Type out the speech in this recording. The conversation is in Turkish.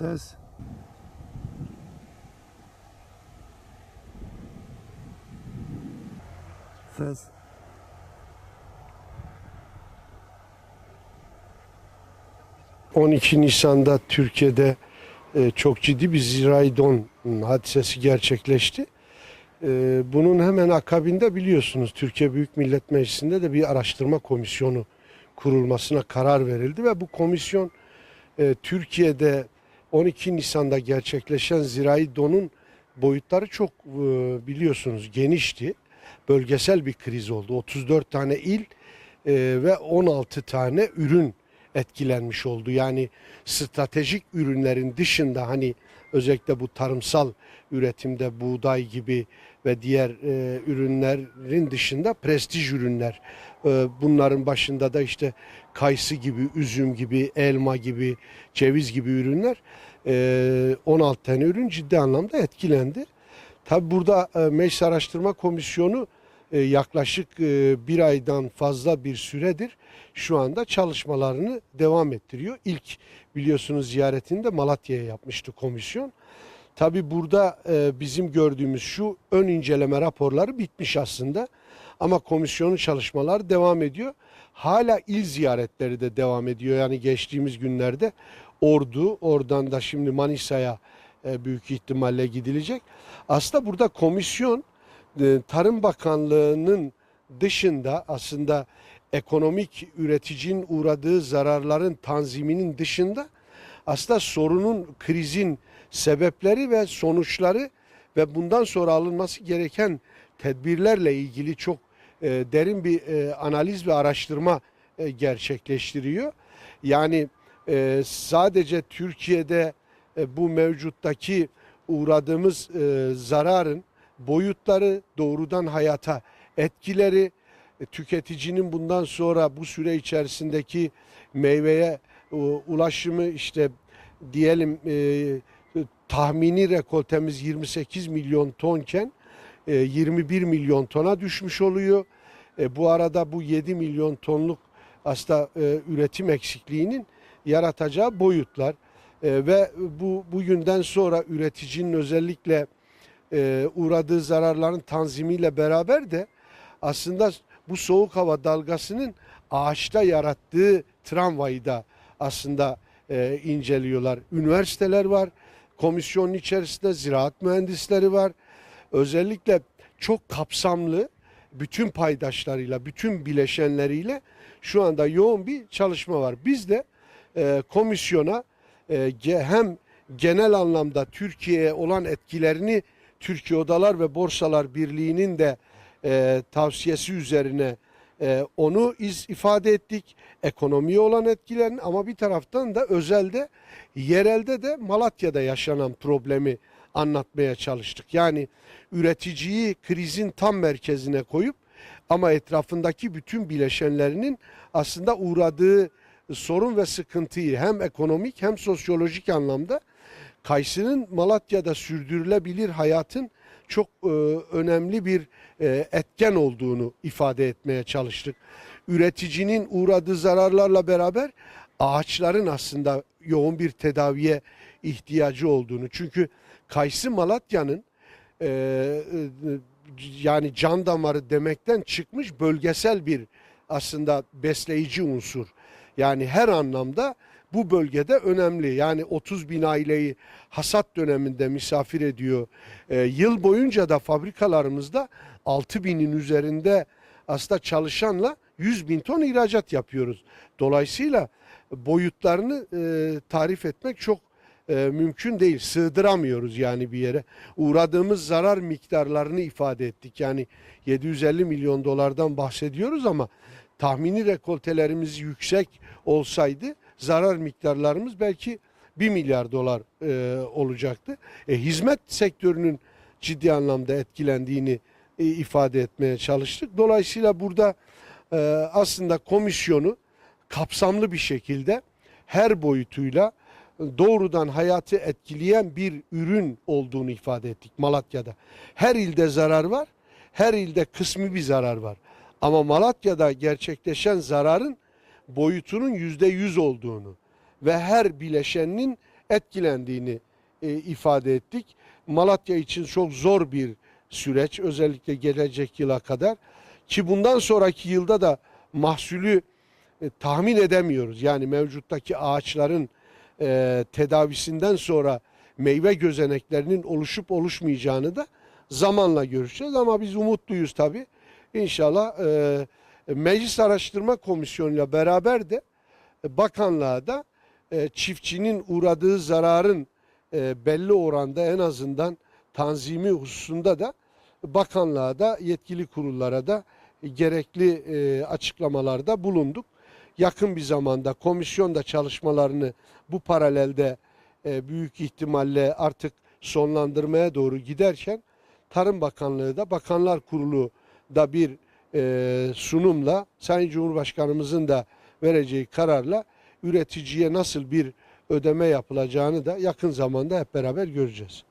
Ses. Ses. ...12 Nisan'da Türkiye'de e, çok ciddi bir zirai don hadisesi gerçekleşti. E, bunun hemen akabinde biliyorsunuz Türkiye Büyük Millet Meclisi'nde de bir araştırma komisyonu kurulmasına karar verildi ve bu komisyon e, Türkiye'de 12 Nisan'da gerçekleşen zirai donun boyutları çok e, biliyorsunuz genişti. Bölgesel bir kriz oldu. 34 tane il e, ve 16 tane ürün etkilenmiş oldu. Yani stratejik ürünlerin dışında hani özellikle bu tarımsal üretimde buğday gibi ve diğer e, ürünlerin dışında prestij ürünler. E, bunların başında da işte kayısı gibi, üzüm gibi, elma gibi, ceviz gibi ürünler. E, 16 tane ürün ciddi anlamda etkilendi. Tabi burada e, Meclis Araştırma Komisyonu yaklaşık e, bir aydan fazla bir süredir şu anda çalışmalarını devam ettiriyor. İlk biliyorsunuz ziyaretini de Malatya'ya yapmıştı komisyon. Tabi burada e, bizim gördüğümüz şu ön inceleme raporları bitmiş aslında. Ama komisyonun çalışmaları devam ediyor. Hala il ziyaretleri de devam ediyor. Yani geçtiğimiz günlerde Ordu, oradan da şimdi Manisa'ya e, büyük ihtimalle gidilecek. Aslında burada komisyon e, Tarım Bakanlığı'nın dışında aslında ekonomik üreticinin uğradığı zararların tanziminin dışında aslında sorunun krizin sebepleri ve sonuçları ve bundan sonra alınması gereken tedbirlerle ilgili çok e, derin bir e, analiz ve araştırma e, gerçekleştiriyor. Yani e, sadece Türkiye'de e, bu mevcuttaki uğradığımız e, zararın boyutları, doğrudan hayata etkileri, e, tüketicinin bundan sonra bu süre içerisindeki meyveye e, ulaşımı işte diyelim e, tahmini rekoltemiz 28 milyon tonken e, 21 milyon tona düşmüş oluyor. E, bu arada bu 7 milyon tonluk aslında e, üretim eksikliğinin yaratacağı boyutlar E, ve bu bugünden sonra üreticinin özellikle e, uğradığı zararların tanzimiyle beraber de aslında bu soğuk hava dalgasının ağaçta yarattığı travmayı da aslında e, inceliyorlar. Üniversiteler var, komisyonun içerisinde ziraat mühendisleri var. Özellikle çok kapsamlı bütün paydaşlarıyla, bütün bileşenleriyle şu anda yoğun bir çalışma var. Biz de e, komisyona e, hem genel anlamda Türkiye'ye olan etkilerini Türkiye Odalar ve Borsalar Birliği'nin de e, tavsiyesi üzerine e, onu iz ifade ettik. Ekonomiye olan etkilerini ama bir taraftan da özelde, yerelde de Malatya'da yaşanan problemi anlatmaya çalıştık. Yani üreticiyi krizin tam merkezine koyup ama etrafındaki bütün bileşenlerinin aslında uğradığı sorun ve sıkıntıyı hem ekonomik hem sosyolojik anlamda Kayısı'nın Malatya'da sürdürülebilir hayatın çok e, önemli bir e, etken olduğunu ifade etmeye çalıştık. Üreticinin uğradığı zararlarla beraber ağaçların aslında yoğun bir tedaviye ihtiyacı olduğunu. Çünkü Kayısı Malatya'nın e, e, yani can damarı demekten çıkmış bölgesel bir aslında besleyici unsur. Yani her anlamda bu bölgede önemli. Yani 30 bin aileyi hasat döneminde misafir ediyor. Ee, yıl boyunca da fabrikalarımızda 6 binin üzerinde aslında çalışanla 100 bin ton ihracat yapıyoruz. Dolayısıyla boyutlarını e, tarif etmek çok e, mümkün değil. Sığdıramıyoruz yani bir yere. Uğradığımız zarar miktarlarını ifade ettik. Yani 750 milyon dolardan bahsediyoruz ama tahmini rekoltelerimiz yüksek olsaydı zarar miktarlarımız belki 1 milyar dolar e, olacaktı. E, hizmet sektörünün ciddi anlamda etkilendiğini e, ifade etmeye çalıştık. Dolayısıyla burada e, aslında komisyonu kapsamlı bir şekilde her boyutuyla doğrudan hayatı etkileyen bir ürün olduğunu ifade ettik Malatya'da. Her ilde zarar var, her ilde kısmi bir zarar var. Ama Malatya'da gerçekleşen zararın boyutunun yüzde yüz olduğunu ve her bileşeninin etkilendiğini e, ifade ettik. Malatya için çok zor bir süreç özellikle gelecek yıla kadar ki bundan sonraki yılda da mahsulü e, tahmin edemiyoruz. Yani mevcuttaki ağaçların e, tedavisinden sonra meyve gözeneklerinin oluşup oluşmayacağını da zamanla göreceğiz. Ama biz umutluyuz tabii. İnşallah e, Meclis Araştırma Komisyonu ile beraber de e, bakanlığa da e, çiftçinin uğradığı zararın e, belli oranda en azından tanzimi hususunda da bakanlığa da yetkili kurullara da gerekli e, açıklamalarda bulunduk. Yakın bir zamanda komisyon da çalışmalarını bu paralelde e, büyük ihtimalle artık sonlandırmaya doğru giderken Tarım Bakanlığı da Bakanlar Kurulu da bir e, sunumla Sayın Cumhurbaşkanımızın da vereceği kararla üreticiye nasıl bir ödeme yapılacağını da yakın zamanda hep beraber göreceğiz.